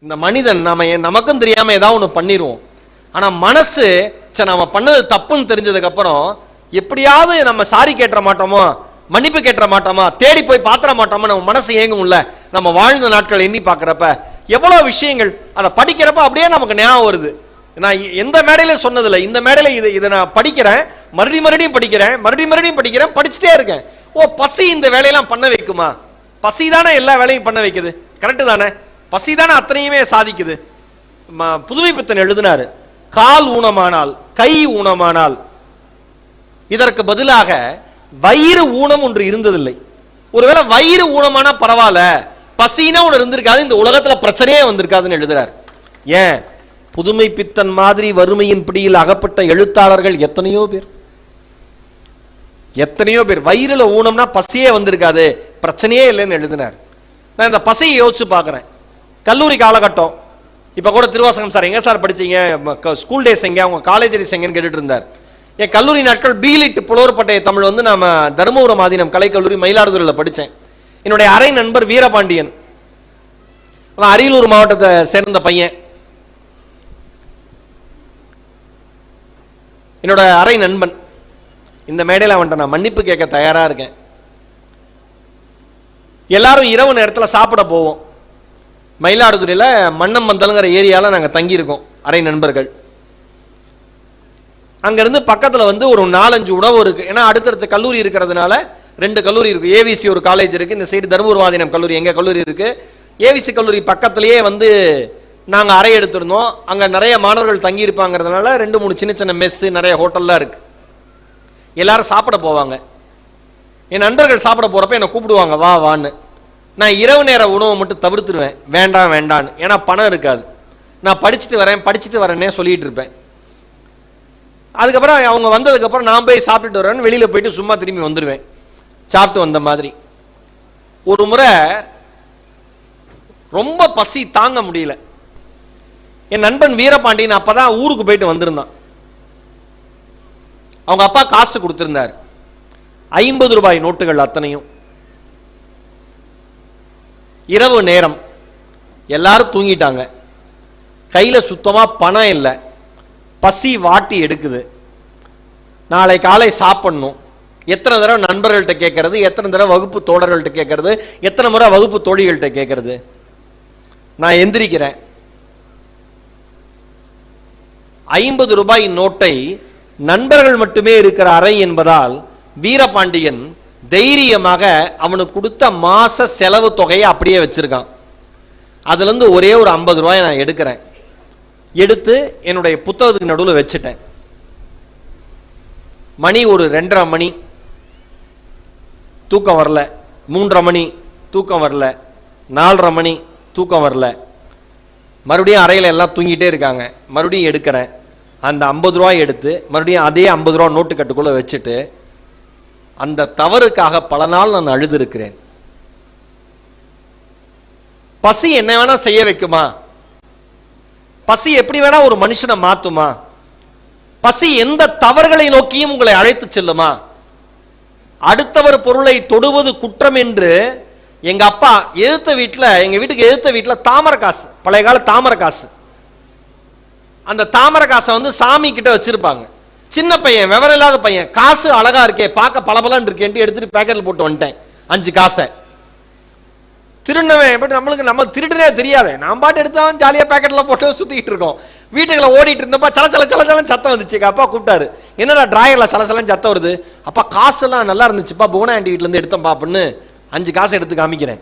இந்த மனிதன் நம்ம நமக்கும் தெரியாமல் ஏதாவது ஒன்று பண்ணிடுவோம் ஆனால் மனசு சரி நம்ம பண்ணது தப்புன்னு தெரிஞ்சதுக்கப்புறம் எப்படியாவது நம்ம சாரி கேட்டுற மாட்டோமோ மன்னிப்பு கேட்டுற மாட்டோமா தேடி போய் பாத்திர மாட்டோமா நம்ம மனசு ஏங்கும்ல. நம்ம வாழ்ந்த நாட்கள் எண்ணி பார்க்குறப்ப எவ்வளோ விஷயங்கள் அதை படிக்கிறப்ப அப்படியே நமக்கு ஞாபகம் வருது. நான் எ- எந்த மேடையில சொன்னதில்லை. இந்த மேடையில் இதை இதை நான் படிக்கிறேன். மறுபடியும் மறுபடியும் படிக்கிறேன். மறுபடியும் மறுபடியும் படிக்கிறேன். படிச்சுட்டே இருக்கேன். ஓ பசி இந்த வேலையெல்லாம் பண்ண வைக்குமா? பசி தானே எல்லா வேலையும் பண்ண வைக்குது. கரெக்டு தானே? பசி தானே அத்தனையுமே சாதிக்குது. ம- புதுமை பித்தன் எழுதினாரு கால் ஊனமானால் கை ஊனமானால் இதற்கு பதிலாக வயிறு ஊனம் ஒன்று இருந்ததில்லை. ஒருவேளை வயிறு ஊனமானா பரவாயில்ல பசினா ஒன்று இருந்திருக்காது இந்த உலகத்தில் பிரச்சனையே வந்திருக்காதுன்னு எழுதுறார். ஏன்? புதுமை பித்தன் மாதிரி வறுமையின் பிடியில் அகப்பட்ட எழுத்தாளர்கள் எத்தனையோ பேர். எத்தனையோ பேர். வயிறுல ஊனம்னா பசியே வந்திருக்காது பிரச்சனையே இல்லைன்னு எழுதினார். நான் இந்த பசியை யோசிச்சு பார்க்குறேன். கல்லூரி காலகட்டம். இப்போ கூட திருவாசகம் சார் எங்கே சார் படிச்சீங்க? ஸ்கூல் டேஸ் எங்கே? அவங்க காலேஜ் டேஸ் எங்கன்னு கேட்டுட்டு இருந்தார் என் கல்லூரி நாட்கள் பீலிட் புலவர்பட்டைய தமிழ் வந்து நாம் தருமபுரம் ஆதீனம் கலைக்கல்லூரி மயிலாடுதுறையில் படித்தேன் என்னுடைய அரை நண்பர் வீரபாண்டியன். அவன் அரியலூர் மாவட்டத்தை சேர்ந்த பையன். என்னோட அரை நண்பன். இந்த மேடையில் அவன்கிட்ட நான் மன்னிப்பு கேட்க தயாராக இருக்கேன். எல்லாரும் இரவு நேரத்தில் சாப்பிட போவோம். மயிலாடுதுறையில் மன்னம்பந்தல்ங்கிற ஏரியாவில் நாங்கள் தங்கியிருக்கோம் அரை நண்பர்கள். அங்கேருந்து பக்கத்தில் வந்து ஒரு நாலஞ்சு உணவு இருக்குது ஏன்னா அடுத்தடுத்த கல்லூரி இருக்கிறதுனால ரெண்டு கல்லூரி இருக்குது ஏவிசி ஒரு காலேஜ் இருக்குது இந்த சைடு தருமபுரவாதினம் கல்லூரி எங்கள் கல்லூரி இருக்குது ஏவிசி கல்லூரி பக்கத்திலேயே வந்து நாங்கள் அறை எடுத்திருந்தோம். அங்கே நிறைய மாணவர்கள் தங்கியிருப்பாங்கிறதுனால ரெண்டு மூணு சின்ன சின்ன மெஸ்ஸு நிறைய ஹோட்டல்லாம் இருக்குது எல்லாரும் சாப்பிட போவாங்க. என் நண்பர்கள் சாப்பிட போகிறப்ப என்னை கூப்பிடுவாங்க வா வான்னு. நான் இரவு நேர உணவை மட்டும் தவிர்த்துருவேன் வேண்டாம் வேண்டான்னு. ஏன்னா பணம் இருக்காது. நான் படிச்சுட்டு வரேன் படிச்சுட்டு வரேன்னே சொல்லிட்டு இருப்பேன். அதுக்கப்புறம் அவங்க வந்ததுக்கப்புறம் நான் போய் சாப்பிட்டுட்டு வரேன்னு வெளியில் போயிட்டு சும்மா திரும்பி வந்துடுவேன். சாப்பிட்டு வந்த மாதிரி. ஒரு முறை ரொம்ப பசி தாங்க முடியல. என் நண்பன் வீரபாண்டியன் அப்போ தான் ஊருக்கு போயிட்டு வந்திருந்தான். அவங்க அப்பா காசு கொடுத்துருந்தார். ஐம்பது ரூபாய் நோட்டுகள் அத்தனையும். இரவு நேரம். எல்லாரும் தூங்கிட்டாங்க. கையில் சுத்தமாக பணம் இல்லை. பசி வாட்டி எடுக்குது. நாளை காலை சாப்பிடணும். எத்தனை தடவை நண்பர்கள்ட்ட கேட்கறது? எத்தனை தடவை வகுப்பு தோழர்கள்ட்ட கேட்கறது? எத்தனை முறை வகுப்பு தோழிகள்கிட்ட கேட்கறது? நான் எந்திரிக்கிறேன். ஐம்பது ரூபாய் நோட்டை நண்பர்கள் மட்டுமே இருக்கிற அறை என்பதால் வீரபாண்டியன் தைரியமாக அவனுக்கு கொடுத்த மாத செலவு தொகையை அப்படியே வச்சுருக்கான். அதுலேருந்து ஒரே ஒரு ஐம்பது ரூபாயை நான் எடுக்கிறேன். எடுத்து என்னுடைய புத்தகத்துக்கு நடுவில் வச்சுட்டேன். மணி ஒரு ரெண்டரை மணி. தூக்கம் வரல. மூன்றரை மணி. தூக்கம் வரல. நாலரை மணி. தூக்கம் வரல. மறுபடியும் அறையில் எல்லாம் தூங்கிட்டே இருக்காங்க. மறுபடியும் எடுக்கிறேன். அந்த ஐம்பது ரூபாய் எடுத்து மறுபடியும் அதே ஐம்பது ரூபா நோட்டு கட்டுக்குள்ளே வச்சுட்டு அந்த தவறுக்காக பல நாள் நான் அழுதுருக்கிறேன். பசி என்ன வேணா செய்ய வைக்குமா? பசி எப்படி வேணா ஒரு மனுஷனை மாத்துமா? பசி எந்த தவறுகளை நோக்கியும் உங்களை அழைத்து செல்லுமா? அடுத்தவர் பொருளை தொடுவது குற்றம் என்று எங்க அப்பா எதிர்த்த வீட்டில் எங்க வீட்டுக்கு எதிர்த்த வீட்டில் தாமரை காசு பழைய கால தாமரை காசு. அந்த தாமரை காசை வந்து சாமி கிட்ட வச்சிருப்பாங்க. சின்ன பையன் விவரம் இல்லாத பையன் காசு அழகா இருக்கே பார்க்க பளபளன்னு இருக்கேன்ட்டு எடுத்துட்டு பேக்கெட்ல போட்டு வந்துட்டேன். அஞ்சு காசை. திருடினவன் பட் நம்மளுக்கு நம்ம திருடுனே தெரியாதே. நான் பாட்டு எடுத்தவன் ஜாலியாக பேக்கெட்டில் போட்டு சுற்றிக்கிட்டு இருக்கோம். வீட்டுக்குள்ள ஓடிட்டு இருந்தப்பா சல சல சல சலன் சத்தம் வந்துச்சு. அப்பா கூப்பிட்டாரு. என்னடா டிராயரில் சல சலன்னு சத்தம் வருது? அப்பா காசெல்லாம் நல்லா இருந்துச்சுப்பா. புவனா ஆண்டி வீட்டிலேருந்து இருந்து எடுத்தேன்ப்பா அப்படின்னு அஞ்சு காசை எடுத்து காமிக்கிறேன்.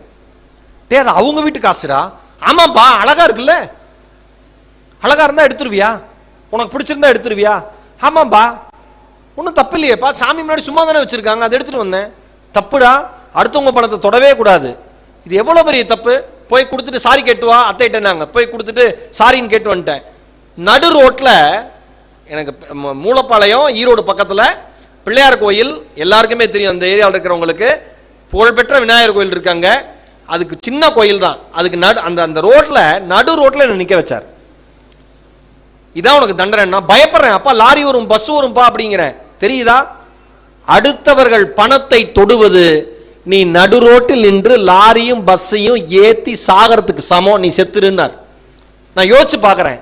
டே அது அவங்க வீட்டு காசுடா? ஆமாப்பா அழகா இருக்குல்ல. அழகா இருந்தா எடுத்துருவியா? உனக்கு பிடிச்சிருந்தா எடுத்துருவியா? ஆமாம்பா. ஒன்றும் தப்பு இல்லையேப்பா சாமி முன்னாடி சும்மா தானே வச்சுருக்காங்க. அதை எடுத்துகிட்டு வந்தேன். தப்புடா. அடுத்தவங்க பணத்தை தொடவே கூடாது. இது எவ்வளோ பெரிய தப்பு? போய் கொடுத்துட்டு சாரி கேட்டு வா நாங்கள் போய் கொடுத்துட்டு சாரின்னு கேட்டு வந்துட்டேன். நடு ரோட்டில் எனக்கு மூலப்பாளையம் ஈரோடு பக்கத்தில் பிள்ளையார் கோயில் எல்லாருக்குமே தெரியும். அந்த ஏரியாவில் இருக்கிறவங்களுக்கு புகழ்பெற்ற விநாயகர் கோயில் இருக்காங்க அதுக்கு சின்ன கோயில் தான் அதுக்கு நடு அந்த அந்த ரோட்டில் நடு ரோட்டில் என்ன நிற்க வச்சார். இதான் உனக்கு தண்டனை நான் பயப்படுறேன். அப்பா லாரி வரும் பஸ் வரும்பா அப்படிங்கிறேன். தெரியுதா? அடுத்தவர்கள் பணத்தை தொடுவது நீ நடு ரோட்டில் நின்று லாரியும் பஸ்ஸையும் ஏற்றி சாகறதுக்கு சமம். நீ செத்துருன்னார். நான் யோசிச்சு பார்க்குறேன்.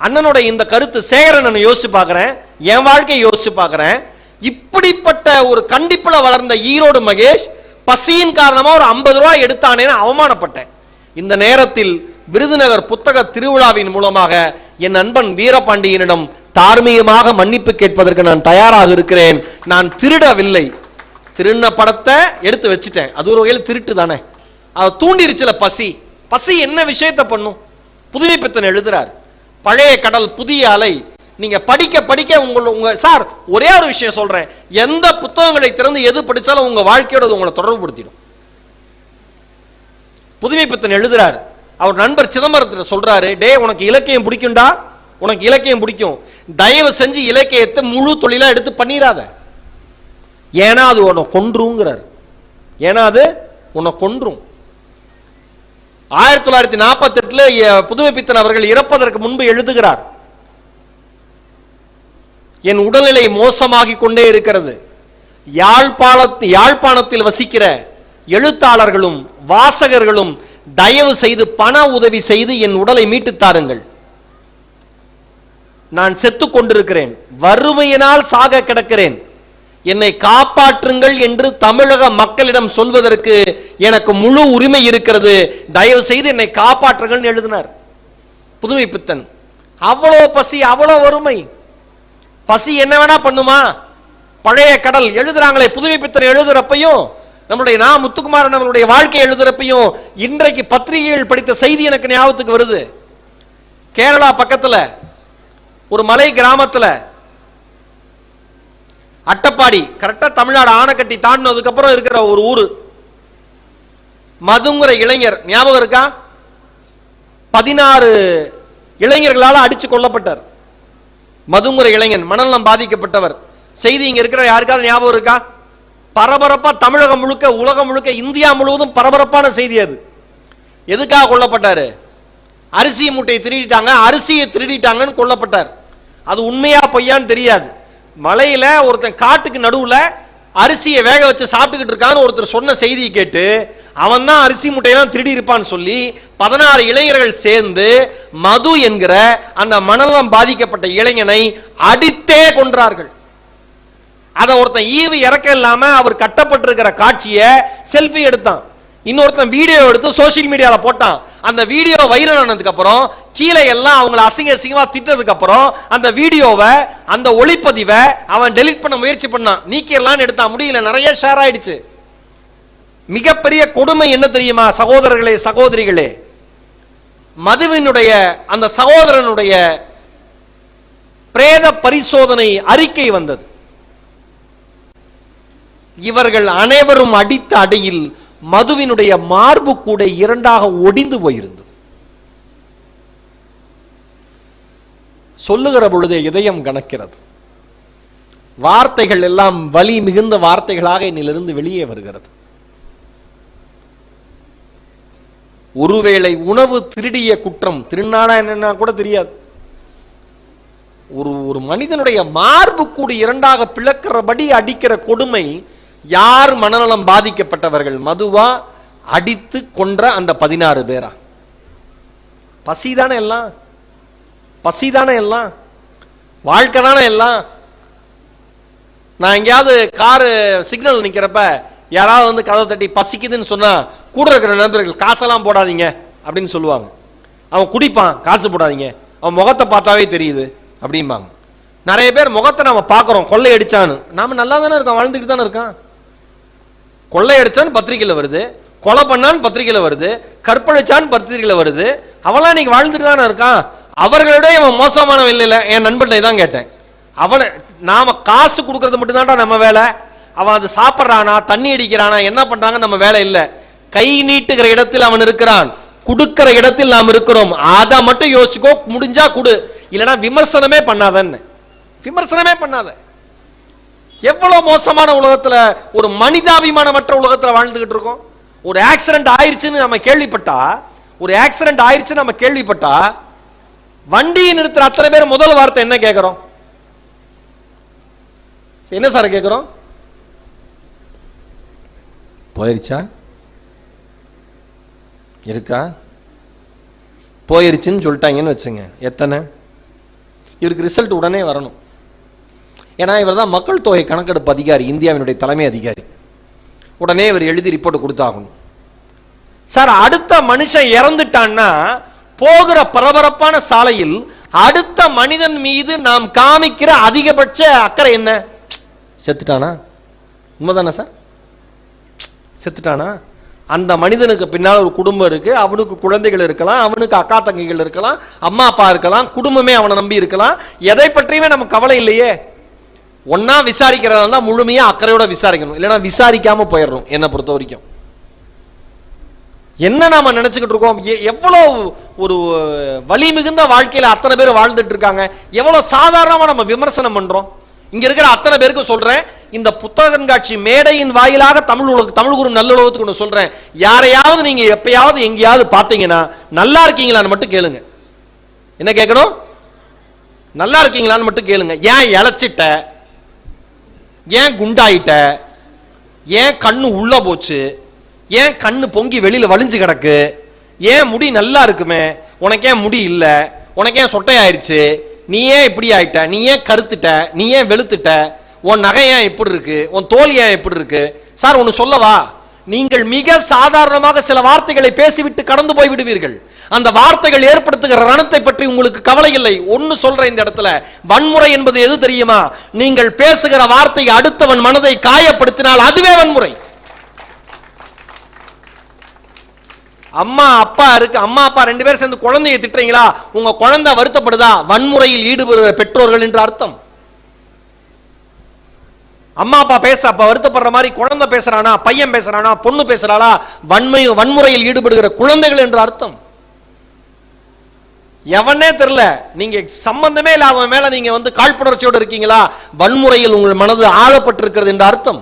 அண்ணனோட இந்த கருத்து சேகரன் நான் யோசிச்சு பார்க்குறேன். என் வாழ்க்கையை யோசிச்சு பார்க்குறேன். இப்படிப்பட்ட ஒரு கண்டிப்பில் வளர்ந்த ஈரோடு மகேஷ் பசியின் காரணமாக ஒரு ஐம்பது ரூபாய் எடுத்தானேன்னு அவமானப்பட்டேன். இந்த நேரத்தில் விருதுநகர் புத்தக திருவிழாவின் மூலமாக என் நண்பன் வீரபாண்டியனிடம் தார்மீகமாக மன்னிப்பு கேட்பதற்கு நான் தயாராக இருக்கிறேன். நான் திருடவில்லை. திருடின படத்தை எடுத்து வச்சுட்டேன். அது ஒரு வகையில் திருட்டு தானே. அதை தூண்டிருச்சுல பசி. பசி என்ன விஷயத்தை பண்ணும்? புதுமை பித்தன் எழுதுறார். பழைய கடல் புதிய அலை. நீங்க படிக்க படிக்க உங்கள் உங்க சார் ஒரே ஒரு விஷயம் சொல்றேன். எந்த புத்தகங்களை திறந்து எது படித்தாலும் உங்க வாழ்க்கையோட உங்களை தொடர்புபடுத்திடும். புதுமை பித்தன் எழுதுறாரு. அவர் நண்பர் சிதம்பரத்தில் சொல்றாரு டே உனக்கு இலக்கியம் பிடிக்கும்டா? உனக்கு இலக்கியம் பிடிக்கும். தயவு செஞ்சு இலக்கியத்தை முழு தொழிலா எடுத்து பண்ணிடாத ஏன்னா அது உன்னை கொன்றுங்கிறார். ஏன்னா அது உன்னை கொன்றும். ஆயிரத்தி தொள்ளாயிரத்தி நாற்பத்தி எட்டுல புதுமை பித்தன் அவர்கள் இறப்பதற்கு முன்பு எழுதுகிறார் என் உடல்நிலை மோசமாகிக் கொண்டே இருக்கிறது. யாழ்ப்பாண யாழ்ப்பாணத்தில் வசிக்கிற எழுத்தாளர்களும் வாசகர்களும் தயவு செய்து பண உதவி செய்து என் உடலை மீட்டு தாருங்கள். நான் செத்து கொண்டிருக்கிறேன். வறுமையினால் சாக கிடக்கிறேன். என்னை காப்பாற்றுங்கள் என்று தமிழக மக்களிடம் சொல்வதற்கு எனக்கு முழு உரிமை இருக்கிறது. தயவு செய்து என்னை காப்பாற்றுங்கள் எழுதினார். புதுமை பித்தன். அவ்வளோ பசி அவ்வளோ வறுமை. பசி என்ன வேணா பண்ணுமா? பழைய கடல். எழுதுறாங்களே புதுமை பித்தன் எழுதுறப்பையும் நம்மளுடைய நா முத்துக்குமாரன் அவருடைய வாழ்க்கை எழுதுறப்பையும் இன்றைக்கு பத்திரிகைகள் படித்த செய்தி எனக்கு ஞாபகத்துக்கு வருது. கேரளா பக்கத்தில் ஒரு மலை கிராமத்தில் அட்டப்பாடி கரெக்டாக தமிழ்நாடு ஆணைக்கட்டி தாண்டினதுக்கப்புறம் இருக்கிற ஒரு ஊர். மதுங்கிற இளைஞர் ஞாபகம் இருக்கா? பதினாறு இளைஞர்களால் அடித்து கொல்லப்பட்டார். மதுங்குற இளைஞன் மனநலம் பாதிக்கப்பட்டவர். செய்தி இங்க இருக்கிற யாருக்காவது ஞாபகம் இருக்கா? பரபரப்பா தமிழகம் முழுக்க உலகம் முழுக்க இந்தியா முழுவதும் பரபரப்பான செய்தி அது. எதுக்காக கொல்லப்பட்டாரு? அரிசி மூட்டையை திருடிட்டாங்க அரிசியை திருடிட்டாங்கன்னு கொல்லப்பட்டார். அது உண்மையா பொய்யான்னு தெரியாது. மலையில ஒருத்தன் காட்டுக்கு நடுவுல அரிசியை வேக வச்சு சாப்பிட்டுக்கிட்டு இருக்கான்னு ஒருத்தர் சொன்ன செய்தியை கேட்டு அவன் தான் அரிசி முட்டையெல்லாம் திருடி இருப்பான்னு சொல்லி பதினாறு இளைஞர்கள் சேர்ந்து மது என்கிற அந்த மனநலம் பாதிக்கப்பட்ட இளைஞனை அடித்தே கொன்றார்கள். அதை ஒருத்தன் ஈவு இறக்க இல்லாம அவர் கட்டப்பட்டிருக்கிற காட்சியை செல்ஃபி எடுத்தான். இன்னொருத்தன் வீடியோ எடுத்து சோஷியல் மீடியாவில் போட்டான். அந்த வீடியோ வைரல் ஆனதுக்கு அப்புறம் கீழே எல்லாம் அவங்கள அசிங்க அசிங்கமா திட்டதுக்கு அப்புறம் அந்த வீடியோவை அந்த ஒளிப்பதிவை அவன் டெலிட் பண்ண முயற்சி பண்ணான். நீக்கிடலான்னு எடுத்தான். முடியல நிறைய ஷேர் ஆயிடுச்சு. மிகப்பெரிய கொடுமை என்ன தெரியுமா சகோதரர்களே சகோதரிகளே? மதுவினுடைய அந்த சகோதரனுடைய பிரேத பரிசோதனை அறிக்கை வந்தது. இவர்கள் அனைவரும் அடித்த அடியில் மதுவினுடைய மார்பு கூட இரண்டாக ஒடிந்து போயிருந்தது. சொல்லுகிற பொழுதே இதயம் கணக்கிறது வார்த்தைகள் எல்லாம் வலி மிகுந்த வார்த்தைகளாக என்னிலிருந்து வெளியே வருகிறது. ஒருவேளை உணவு திருடிய குற்றம் திருநாடா என்னன்னா கூட தெரியாது. ஒரு ஒரு மனிதனுடைய மார்பு கூடி இரண்டாக பிளக்கிறபடி அடிக்கிற கொடுமை யார் மனநலம் பாதிக்கப்பட்டவர்கள்? மதுவா அடித்து கொன்ற அந்த பதினாறு பேரா? பசிதானே எல்லாம்? பசிதான எல்லாம்? வாழ்க்கை தானே எல்லாம்? நான் எங்கேயாவது காரு சிக்னல் நிற்கிறப்ப யாராவது வந்து கதவை தட்டி பசிக்குதுன்னு சொன்னால் கூட இருக்கிற நண்பர்கள் காசெல்லாம் போடாதீங்க அப்படின்னு சொல்லுவாங்க. அவன் குடிப்பான் காசு போடாதீங்க. அவன் முகத்தை பார்த்தாவே தெரியுது அப்படிம்பாங்க. நிறைய பேர் முகத்தை நம்ம பார்க்குறோம் கொள்ளை அடித்தான்னு நாம நல்லா தானே இருக்கோம் வாழ்ந்துக்கிட்டு தானே இருக்கான். கொள்ளையடிச்சான்னு பத்திரிகையில் பத்திரிக்கையில் வருது கொலை பண்ணான்னு பத்திரிக்கையில் வருது கற்பழிச்சான்னு பத்திரிக்கையில் வருது அவெல்லாம் இன்னைக்கு வாழ்ந்துட்டு தானே இருக்கான். அவர்களோட இவன் மோசமானவன் இல்லை என் நண்பர்கிட்ட தான் கேட்டேன். அவனை நாம் காசு கொடுக்கறது மட்டும்தான்டா நம்ம வேலை. அவன் அது சாப்பிட்றானா தண்ணி அடிக்கிறானா என்ன பண்ணுறாங்கன்னு நம்ம வேலை இல்லை. கை நீட்டுகிற இடத்தில் அவன் இருக்கிறான். கொடுக்கிற இடத்தில் நாம் இருக்கிறோம். அதை மட்டும் யோசிச்சுக்கோ முடிஞ்சா கொடு. இல்லைன்னா விமர்சனமே பண்ணாதன்னு. விமர்சனமே பண்ணாத. எவ்வளவு மோசமான உலகத்துல ஒரு மனிதாபிமானமற்ற உலகத்துல வாழ்ந்துகிட்டு இருக்கோம்? ஒரு ஆக்சிடென்ட் ஆயிருச்சுன்னு நம்ம கேள்விப்பட்டா ஒரு ஆக்சிடென்ட் ஆயிருச்சுன்னு நம்ம கேள்விப்பட்டா வண்டியை நிறுத்துற அத்தனை பேர் முதல் வார்த்தை என்ன கேட்கிறோம் என்ன சார் கேட்கிறோம் போயிருச்சா? இருக்கா? போயிருச்சுன்னு சொல்லிட்டாங்கன்னு வச்சுங்க எத்தனை? இவருக்கு ரிசல்ட் உடனே வரணும். ஏன்னா இவர் தான் மக்கள் தொகை கணக்கெடுப்பு அதிகாரி இந்தியாவினுடைய தலைமை அதிகாரி. உடனே இவர் எழுதி ரிப்போர்ட் கொடுத்தாகணும். சார் அடுத்த மனுஷன் இறந்துட்டான்னா போகிற பரபரப்பான சாலையில் அடுத்த மனிதன் மீது நாம் காமிக்கிற அதிகபட்ச அக்கறை என்ன? செத்துட்டானா? உண்மைதானே சார்? செத்துட்டானா? அந்த மனிதனுக்கு பின்னால் ஒரு குடும்பம் இருக்கு அவனுக்கு குழந்தைகள் இருக்கலாம் அவனுக்கு அக்கா தங்கைகள் இருக்கலாம் அம்மா அப்பா இருக்கலாம் குடும்பமே அவனை நம்பி இருக்கலாம். எதை பற்றியுமே நம்ம கவலை இல்லையே. ஒன்னா விசாரிக்கிறதா இருந்தால் முழுமையா அக்கறையோட விசாரிக்கணும். இல்லைன்னா விசாரிக்காம போயிடணும் என்னை பொறுத்த வரைக்கும். என்ன நாம நினைச்சுக்கிட்டு இருக்கோம்? எவ்வளோ ஒரு வலி மிகுந்த வாழ்க்கையில அத்தனை பேர் வாழ்ந்துட்டு இருக்காங்க? எவ்வளோ சாதாரணமா நம்ம விமர்சனம் பண்றோம்? இங்க இருக்கிற அத்தனை பேருக்கு சொல்றேன் இந்த புத்தக கண்காட்சி மேடையின் வாயிலாக தமிழ் உலக தமிழ் குரு நல்லுலகத்துக்கு ஒன்று சொல்றேன். யாரையாவது நீங்க எப்பயாவது எங்கேயாவது பார்த்தீங்கன்னா நல்லா இருக்கீங்களான்னு மட்டும் கேளுங்க. என்ன கேட்கணும்? நல்லா இருக்கீங்களான்னு மட்டும் கேளுங்க. ஏன் இழைச்சிட்ட? ஏன் குண்டாயிட்ட? ஏன் கண்ணு உள்ள போச்சு? ஏன் கண்ணு பொங்கி வெளியில் வலிஞ்சு கிடக்கு? ஏன் முடி நல்லா இருக்குமே? உனக்கு ஏன் முடி இல்லை? உனக்கு ஏன் சொட்டையாயிடுச்சு நீ ஏன் இப்படி ஆயிட்ட? நீ ஏன் கருத்துட்ட? நீ ஏன் வெளுத்துட்ட? உன் நகை ஏன் இப்படி இருக்கு? உன் தோல் ஏன் எப்படி இருக்கு? சார் ஒன்று சொல்லவா? நீங்கள் மிக சாதாரணமாக சில வார்த்தைகளை பேசிவிட்டு கடந்து போய் விடுவீர்கள். அந்த வார்த்தைகள் ஏற்படுத்துகிற ரணத்தை பற்றி உங்களுக்கு கவலை இல்லை. ஒன்னு சொல்றேன் இந்த இடத்துல. வன்முறை என்பது எது தெரியுமா? நீங்கள் பேசுகிற வார்த்தை அடுத்தவன் மனதை காயப்படுத்தினால் அதுவே வன்முறை. அம்மா அப்பா இருக்கு. அம்மா அப்பா ரெண்டு பேரும் சேர்ந்து குழந்தையை திட்டுறீங்களா? உங்க குழந்தை வருத்தப்படுதா? வன்முறையில் ஈடுபடுகிற பெற்றோர்கள் என்று அர்த்தம். அம்மா அப்பா பேச அப்ப வருத்தப்படுற மாதிரி குழந்தை பேசுறானா பையன் பேசுறானா பொண்ணு பேசுறாளா வன்மை வன்முறையில் ஈடுபடுகிற குழந்தைகள் என்று அர்த்தம். எவனே தெரியல நீங்க சம்பந்தமே இல்லாத மேல நீங்க வந்து காழ்ப்புணர்ச்சியோடு இருக்கீங்களா? வன்முறையில் உங்கள் மனது ஆழப்பட்டிருக்கிறது என்று அர்த்தம்.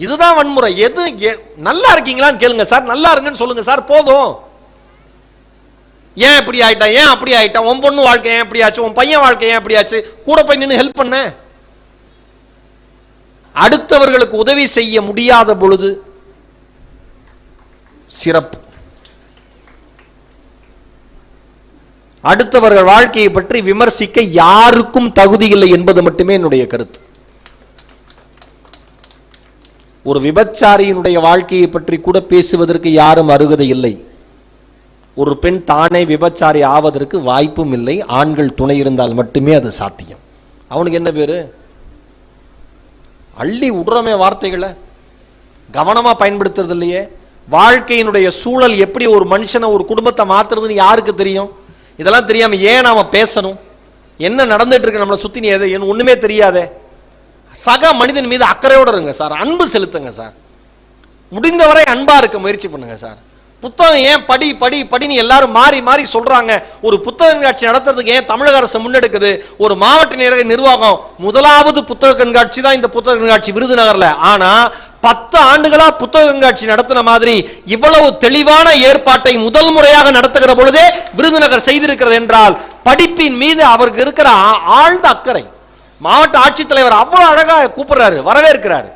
இதுதான் வன்முறை. எது நல்லா இருக்கீங்களான்னு கேளுங்க சார். நல்லா இருங்கன்னு சொல்லுங்க சார். போதும். ஏன் இப்படி ஆயிட்டா ஏன் அப்படி ஆயிட்டா உன் பொண்ணு வாழ்க்கை ஏன் இப்படி ஆச்சு? உன் பையன் வாழ்க்கை ஏன் இப்படி ஆச்சு? கூட போய் நின்று ஹெல்ப் பண்ணேன் அடுத்தவர்களுக்கு உதவி செய்ய முடியாத பொழுது சிறப்பு. அடுத்தவர்கள் வாழ்க்கையை பற்றி விமர்சிக்க யாருக்கும் தகுதி இல்லை என்பது மட்டுமே என்னுடைய கருத்து. ஒரு விபச்சாரியினுடைய வாழ்க்கையை பற்றி கூட பேசுவதற்கு யாரும் அருகதை இல்லை. ஒரு பெண் தானே விபச்சாரி ஆவதற்கு வாய்ப்பும் இல்லை. ஆண்கள் துணை இருந்தால் மட்டுமே அது சாத்தியம். அவனுக்கு என்ன பேரு? அள்ளி விடுறோமே வார்த்தைகளை. கவனமாக பயன்படுத்துறது இல்லையே வாழ்க்கையினுடைய சூழல் எப்படி ஒரு மனுஷனை ஒரு குடும்பத்தை மாத்துறதுன்னு யாருக்கு தெரியும்? இதெல்லாம் தெரியாமல் ஏன் நாம் பேசணும்? என்ன நடந்துட்டு இருக்கு நம்மளை சுற்றி நீ எதை என்ன ஒன்றுமே தெரியாதே. சக மனிதன் மீது அக்கறையோடு இருங்க சார். அன்பு செலுத்துங்க சார். முடிந்தவரை அன்பாக இருக்க முயற்சி பண்ணுங்க சார். புத்தகம் ஏன் படி படி படின்னு எல்லாரும் மாறி மாறி சொல்றாங்க. ஒரு புத்தக கண்காட்சி நடத்துறதுக்கு ஏன் தமிழக அரசு முன்னெடுக்குது? ஒரு மாவட்ட நிர்வாக நிர்வாகம் முதலாவது புத்தக கண்காட்சி தான் இந்த புத்தக கண்காட்சி விருதுநகர்ல. ஆனா பத்து ஆண்டுகளா புத்தக கண்காட்சி நடத்தின மாதிரி இவ்வளவு தெளிவான ஏற்பாட்டை முதல் முறையாக நடத்துகிற பொழுதே விருதுநகர் செய்திருக்கிறது என்றால் படிப்பின் மீது அவருக்கு இருக்கிற ஆழ்ந்த அக்கறை. மாவட்ட ஆட்சித்தலைவர் அவ்வளவு அழகா கூப்பிடுறாரு வரவேற்கிறாரு.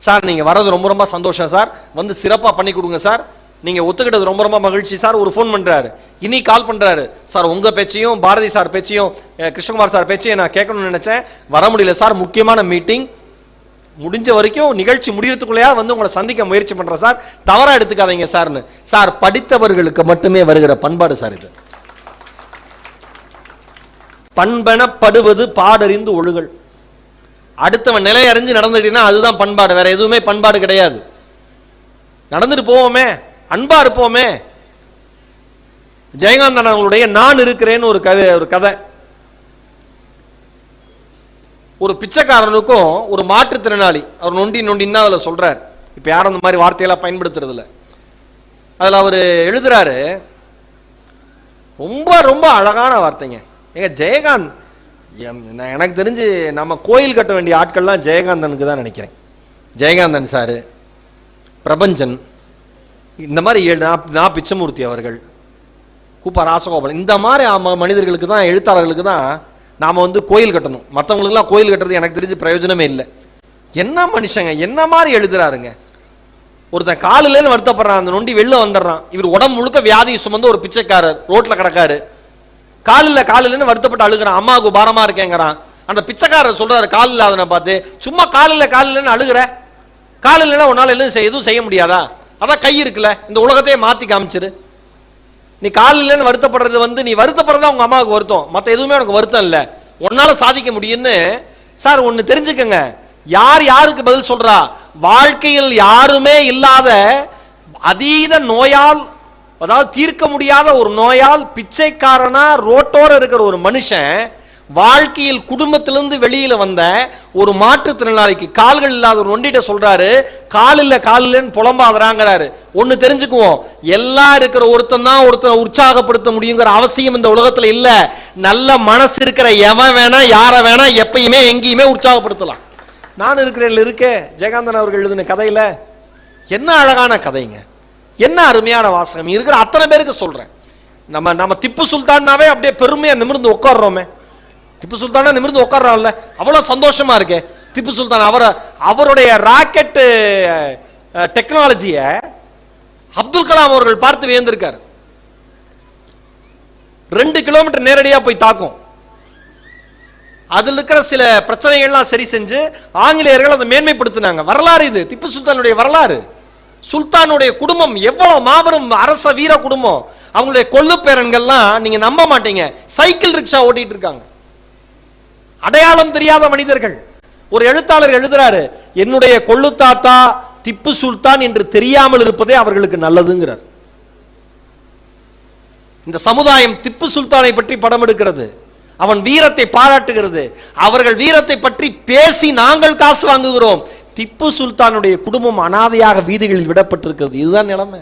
சார் நீங்க வர்றது ரொம்ப ரொம்ப சந்தோஷம் சார். வந்து சிறப்பா பண்ணி கொடுங்க சார். நீங்கள் ஒத்துக்கிட்டது ரொம்ப ரொம்ப மகிழ்ச்சி. சார் ஒரு ஃபோன் பண்ணுறாரு இனி கால் பண்ணுறாரு சார் உங்கள் பேச்சையும் பாரதி சார் பேச்சையும் கிருஷ்ணகுமார் சார் பேச்சையும் நான் கேட்கணும்னு நினச்சேன். வர முடியல சார். முக்கியமான மீட்டிங் முடிஞ்ச வரைக்கும் நிகழ்ச்சி முடியறதுக்குள்ளேயா வந்து உங்களை சந்திக்க முயற்சி பண்ணுறேன் சார். தவறாக எடுத்துக்காதீங்க சார்னு. சார் படித்தவர்களுக்கு மட்டுமே வருகிற பண்பாடு சார் இது. பண்பெனப்படுவது பாடறிந்து ஒழுகல். அடுத்தவன் நிலை அறிஞ்சு நடந்துட்டீங்கன்னா அதுதான் பண்பாடு. வேற எதுவுமே பண்பாடு கிடையாது. நடந்துட்டு போவோமே. அன்பா இருப்போமே. ஜெயகாந்தன் அவங்களுடைய நான் இருக்கிறேன்னு ஒரு கதை ஒரு கதை. ஒரு பிச்சைக்காரனுக்கும் ஒரு மாற்றுத்திறனாளி அவர் நொண்டி நொண்டின்னு அதில் சொல்கிறார் இப்போ யாரும் அந்த மாதிரி வார்த்தையெல்லாம் பயன்படுத்துறதில்ல. அதில் அவர் எழுதுறாரு ரொம்ப ரொம்ப அழகான வார்த்தைங்க. ஏங்க ஜெயகாந்த் எம்- நான் எனக்கு தெரிஞ்சு நம்ம கோயில் கட்ட வேண்டிய ஆட்கள்லாம் ஜெயகாந்தனுக்கு தான் நினைக்கிறேன். ஜெயகாந்தன் சார் பிரபஞ்சன் இந்த மாதிரி நான் நா- பிச்சமூர்த்தி அவர்கள். கூப்பா ராசகோபாலன். இந்த மாதிரி மனிதர்களுக்கு தான் எழுத்தாளர்களுக்கு தான் நாம் வந்து கோயில் கட்டணும். மற்றவங்களுக்குலாம் கோயில் கட்டுறது எனக்கு தெரிஞ்சு பிரயோஜனமே இல்லை. என்ன மனுஷங்க? என்ன மாதிரி எழுதுறாருங்க? ஒருத்தன் காலிலேன்னு வருத்தப்படுறான் அந்த நொண்டி வெளில வந்துடுறான். இவர் உடம்பு முழுக்க வியாதி சுமந்து ஒரு பிச்சைக்காரர் ரோட்டில் கிடக்காரு. காலில் காலில்னு வருத்தப்பட்டு அழுகிறான். அம்மாவுக்கு பாரமாக இருக்கேங்கிறான். அந்த பிச்சைக்காரர் சொல்கிறாரு கால் இல்லாதவனை பார்த்து சும்மா காலில் காலில்னு அழுகுற? கால் இல்லைன்னா எதுவும் எதுவும் செய்ய முடியாதா? அதான் கை இருக்குல்ல இந்த உலகத்தையே மாற்றி காமிச்சிரு. நீ கால் இல்லைன்னு வருத்தப்படுறது வந்து நீ வருத்தப்படுறதா உங்கள் அம்மாவுக்கு வருத்தம். மற்ற எதுவுமே உனக்கு வருத்தம் இல்லை. உன்னால் சாதிக்க முடியும்னு சார் ஒன்று தெரிஞ்சுக்கங்க. யார் யாருக்கு பதில் சொல்கிறா வாழ்க்கையில் யாருமே இல்லாத அதீத நோயால் அதாவது தீர்க்க முடியாத ஒரு நோயால் பிச்சைக்காரனா ரோட்டோர இருக்கிற ஒரு மனுஷன் வாழ்க்கையில் குடும்பத்திலிருந்து வெளியில வந்த ஒரு மாற்றுத்திறனாளிக்கு கால்கள் இல்லாத ஒரு ஒண்டிட்ட சொல்றாரு கால் இல்ல கால் இல்லைன்னு புலம்பாதறாங்கிறாரு. ஒன்னு தெரிஞ்சுக்குவோம். எல்லாம் இருக்கிற ஒருத்தன் தான் ஒருத்தன் உற்சாகப்படுத்த முடியுங்கிற அவசியம் இந்த உலகத்துல இல்ல. நல்ல மனசு இருக்கிற எவன் வேணா யார வேணா எப்பயுமே எங்கேயுமே உற்சாகப்படுத்தலாம். நான் இருக்கிறேன் இருக்கே. ஜெயகாந்தன் அவர்கள் எழுதின கதையில என்ன அழகான கதைங்க. என்ன அருமையான வாசகம். இருக்கிற அத்தனை பேருக்கு சொல்றேன். நம்ம நம்ம திப்பு சுல்தான்னாவே அப்படியே பெருமையா நிமிர்ந்து உட்கார்றோமே. திப்பு சுல்தானா நிமிர்ந்து உட்கார்றான்ல. அவ்வளோ சந்தோஷமா இருக்கே. திப்பு சுல்தான் அவரை அவருடைய ராக்கெட்டு டெக்னாலஜியை அப்துல் கலாம் அவர்கள் பார்த்து வியந்திருக்காரு. ரெண்டு கிலோமீட்டர் நேரடியாக போய் தாக்கும். அதில் இருக்கிற சில பிரச்சனைகள்லாம் சரி செஞ்சு ஆங்கிலேயர்கள் அதை மேன்மைப்படுத்தினாங்க. வரலாறு இது. திப்பு சுல்தானுடைய வரலாறு. சுல்தானுடைய குடும்பம் எவ்வளவு மாபெரும் அரச வீர குடும்பம். அவங்களுடைய கொள்ளு பேரன்கள்லாம் நீங்க நம்ப மாட்டீங்க. சைக்கிள் ரிக்ஷா ஓட்டிட்டு இருக்காங்க. அடையாளம் தெரியாத மனிதர்கள். ஒரு எழுத்தாளர் எழுதுறாரு என்னுடைய கொள்ளு தாத்தா திப்பு சுல்தான் என்று தெரியாமல் இருப்பதே அவர்களுக்கு நல்லதுங்கிறார். இந்த சமுதாயம் திப்பு சுல்தானை பற்றி படம் எடுக்கிறது. அவன் வீரத்தை பாராட்டுகிறது. அவர்கள் வீரத்தை பற்றி பேசி நாங்கள் காசு வாங்குகிறோம். திப்பு சுல்தானுடைய குடும்பம் அனாதையாக வீதிகளில் விடப்பட்டிருக்கிறது. இதுதான் நிலைமை.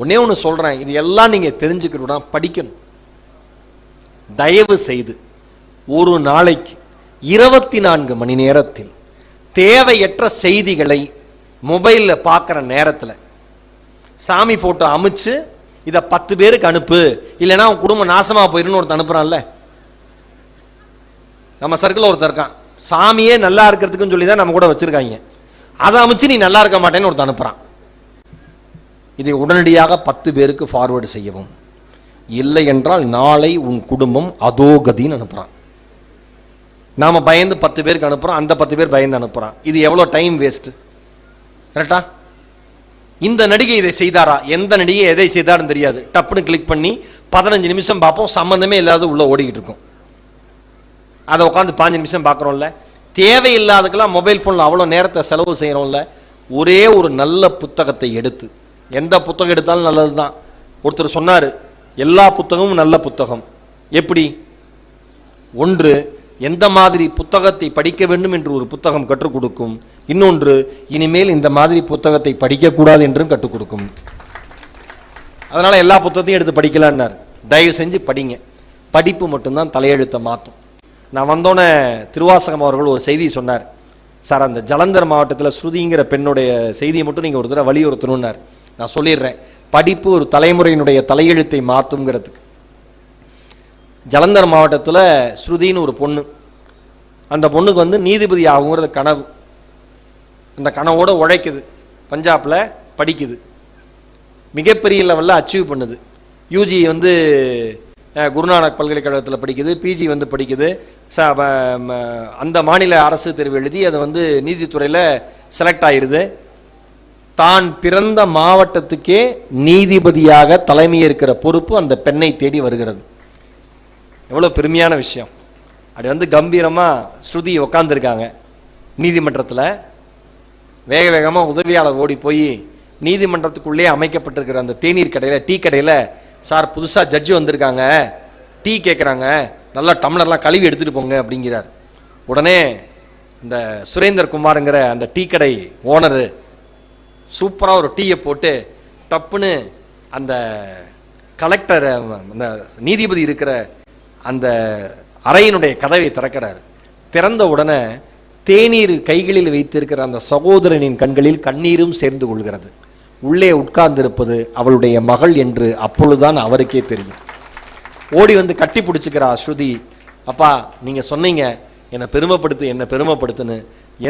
ஒன்னே ஒன்று சொல்றேன். இது எல்லாம் நீங்க தெரிஞ்சுக்கணும்னா படிக்கணும். தயவு செய்து ஒரு நாளைக்கு இருபத்தி நான்கு மணி நேரத்தில் தேவையற்ற செய்திகளை மொபைலில் பார்க்குற நேரத்தில் சாமி ஃபோட்டோ அமைச்சு இதை பத்து பேருக்கு அனுப்பு. இல்லைன்னா உன் குடும்பம் நாசமாக போயிருன்னு ஒருத்தர் அனுப்புகிறான்ல நம்ம சர்க்கிள் ஒருத்தர் இருக்கான். சாமியே நல்லா இருக்கிறதுக்குன்னு சொல்லி தான் நம்ம கூட வச்சுருக்காங்க. அதை அமைச்சு நீ நல்லா இருக்க மாட்டேன்னு ஒருத்தர் அனுப்புகிறான் இதை உடனடியாக பத்து பேருக்கு ஃபார்வேர்டு செய்யவும். இல்லை என்றால் நாளை உன் குடும்பம் அதோகதின்னு அனுப்புகிறான் நாம் பயந்து பத்து பேருக்கு அனுப்புகிறோம் அந்த பத்து பேர் பயந்து அனுப்புகிறான் இது எவ்வளோ டைம் வேஸ்ட்டு கரெக்டா இந்த நடிகை இதை செய்தாரா? எந்த நடிகை எதை செய்தாருன்னு தெரியாது. டப்புன்னு கிளிக் பண்ணி பதினஞ்சு நிமிஷம் பார்ப்போம். சம்மந்தமே இல்லாத உள்ளே ஓடிக்கிட்டு இருக்கும். அதை உட்காந்து பாஞ்சு நிமிஷம் பார்க்குறோம்ல. தேவையில்லாததுக்கெல்லாம் மொபைல் ஃபோனில் அவ்வளோ நேரத்தை செலவு செய்கிறோம்ல ஒரே ஒரு நல்ல புத்தகத்தை எடுத்து. எந்த புத்தகம் எடுத்தாலும் நல்லது தான் ஒருத்தர் சொன்னார் எல்லா புத்தகமும் நல்ல புத்தகம். எப்படி? ஒன்று எந்த மாதிரி புத்தகத்தை படிக்க வேண்டும் என்று ஒரு புத்தகம் கற்றுக் கொடுக்கும்? இன்னொன்று இனிமேல் இந்த மாதிரி புத்தகத்தை படிக்கக்கூடாது என்றும் கற்றுக் கொடுக்கும். அதனால் எல்லா புத்தகத்தையும் எடுத்து படிக்கலான்னார். தயவு செஞ்சு படிங்க. படிப்பு மட்டும்தான் தலையெழுத்தை மாற்றும் நான் வந்தோன்னே திருவாசகம் அவர்கள் ஒரு செய்தி சொன்னார். சார் அந்த ஜலந்தர் மாவட்டத்தில் ஸ்ருதிங்கிற பெண்ணுடைய செய்தியை மட்டும் நீங்கள் ஒரு தடவை வலியுறுத்தணும்னார். நான் சொல்லிடுறேன். படிப்பு ஒரு தலைமுறையினுடைய தலையெழுத்தை மாற்றுங்கிறதுக்கு ஜலந்தர் மாவட்டத்தில் ஸ்ருதின்னு ஒரு பொண்ணு. அந்த பொண்ணுக்கு வந்து நீதிபதி ஆகுங்கிறது கனவு. அந்த கனவோடு உழைக்குது. பஞ்சாப்பில் படிக்குது. மிகப்பெரிய லெவலில் அச்சீவ் பண்ணுது. யூஜி வந்து குருநானக் பல்கலைக்கழகத்தில் படிக்குது. பிஜி வந்து படிக்குது. ச ம- அந்த மாநில அரசு தேர்வு எழுதி அது வந்து நீதித்துறையில் செலக்ட் ஆயிடுது தான் பிறந்த மாவட்டத்துக்கே நீதிபதியாக தலைமையேற்கிற பொறுப்பு அந்த பெண்ணை தேடி வருகிறது. எவ்வளோ பெருமையான விஷயம். அப்படி வந்து கம்பீரமாக ஸ்ருதி உக்காந்துருக்காங்க. நீதிமன்றத்தில் வேக வேகமாக உதவியாளர் ஓடி போய் நீதிமன்றத்துக்குள்ளே அமைக்கப்பட்டிருக்கிற அந்த தேநீர் கடையில் டீ கடையில் சார் புதுசாக ஜட்ஜி வந்திருக்காங்க. டீ கேட்குறாங்க நல்லா டம்ளர்லாம் கழுவி எடுத்துகிட்டு போங்க அப்படிங்கிறார். உடனே இந்த சுரேந்தர் குமாருங்கிற அந்த டீ கடை ஓனரு சூப்பராக ஒரு டீயை போட்டு டப்புன்னு அந்த கலெக்டர் அந்த நீதிபதி இருக்கிற அந்த அறையினுடைய கதவை திறக்கிறார். திறந்த உடனே தேநீர் கைகளில் வைத்திருக்கிற அந்த சகோதரனின் கண்களில் கண்ணீரும் சேர்ந்து கொள்கிறது. உள்ளே உட்கார்ந்திருப்பது அவளுடைய மகள் என்று அப்பொழுதுதான் அவருக்கே தெரியும். ஓடி வந்து கட்டி பிடிச்சிக்கிறா ஸ்ருதி. அப்பா நீங்கள் சொன்னீங்க என்னை பெருமைப்படுத்து என்னை பெருமைப்படுத்துன்னு.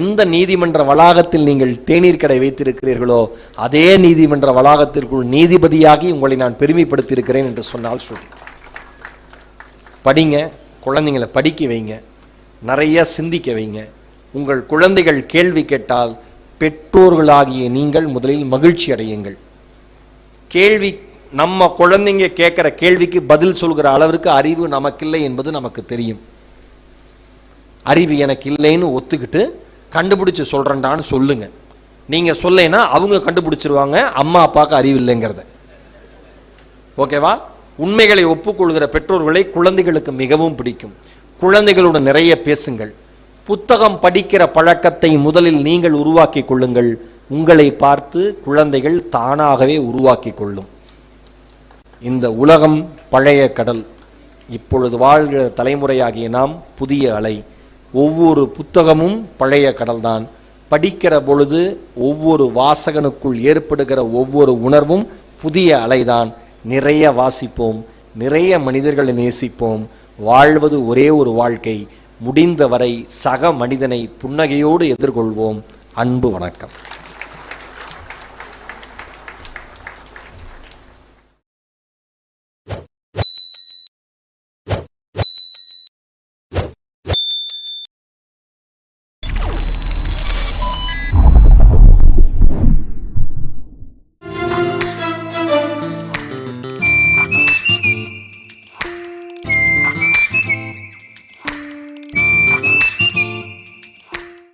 எந்த நீதிமன்ற வளாகத்தில் நீங்கள் தேநீர் கடை வைத்திருக்கிறீர்களோ அதே நீதிமன்ற வளாகத்திற்குள் நீதிபதியாகி உங்களை நான் பெருமைப்படுத்தியிருக்கிறேன் என்று சொன்னால் ஸ்ருதி. படிங்க குழந்தைங்களை படிக்க வைங்க நிறைய சிந்திக்க வைங்க. உங்கள் குழந்தைகள் கேள்வி கேட்டால் பெற்றோர்களாகிய நீங்கள் முதலில் மகிழ்ச்சி அடையுங்கள். கேள்வி நம்ம குழந்தைங்க கேட்குற கேள்விக்கு பதில் சொல்கிற அளவிற்கு அறிவு நமக்கில்லை என்பது நமக்கு தெரியும். அறிவு எனக்கு இல்லைன்னு ஒத்துக்கிட்டு கண்டுபிடிச்சு சொல்கிறேன்டான்னு சொல்லுங்க. நீங்கள் சொல்லைன்னா அவங்க கண்டுபிடிச்சிருவாங்க அம்மா அப்பாவுக்கு அறிவு இல்லைங்கிறத. ஓகேவா? உண்மைகளை ஒப்புக்கொள்கிற பெற்றோர்களை குழந்தைகளுக்கு மிகவும் பிடிக்கும். குழந்தைகளுடன் நிறைய பேசுங்கள். புத்தகம் படிக்கிற பழக்கத்தை முதலில் நீங்கள் உருவாக்கி கொள்ளுங்கள். உங்களை பார்த்து குழந்தைகள் தானாகவே உருவாக்கி கொள்ளும். இந்த உலகம் பழைய கடல். இப்பொழுது வாழ்கிற தலைமுறையாகிய நாம் புதிய அலை. ஒவ்வொரு புத்தகமும் பழைய கடல்தான். படிக்கிற பொழுது ஒவ்வொரு வாசகனுக்குள் ஏற்படுகிற ஒவ்வொரு உணர்வும் புதிய அலைதான். நிறைய வாசிப்போம் நிறைய மனிதர்களை நேசிப்போம். வாழ்வது ஒரே ஒரு வாழ்க்கை. முடிந்தவரை சக மனிதனை புன்னகையோடு எதிர்கொள்வோம். அன்பு வணக்கம்.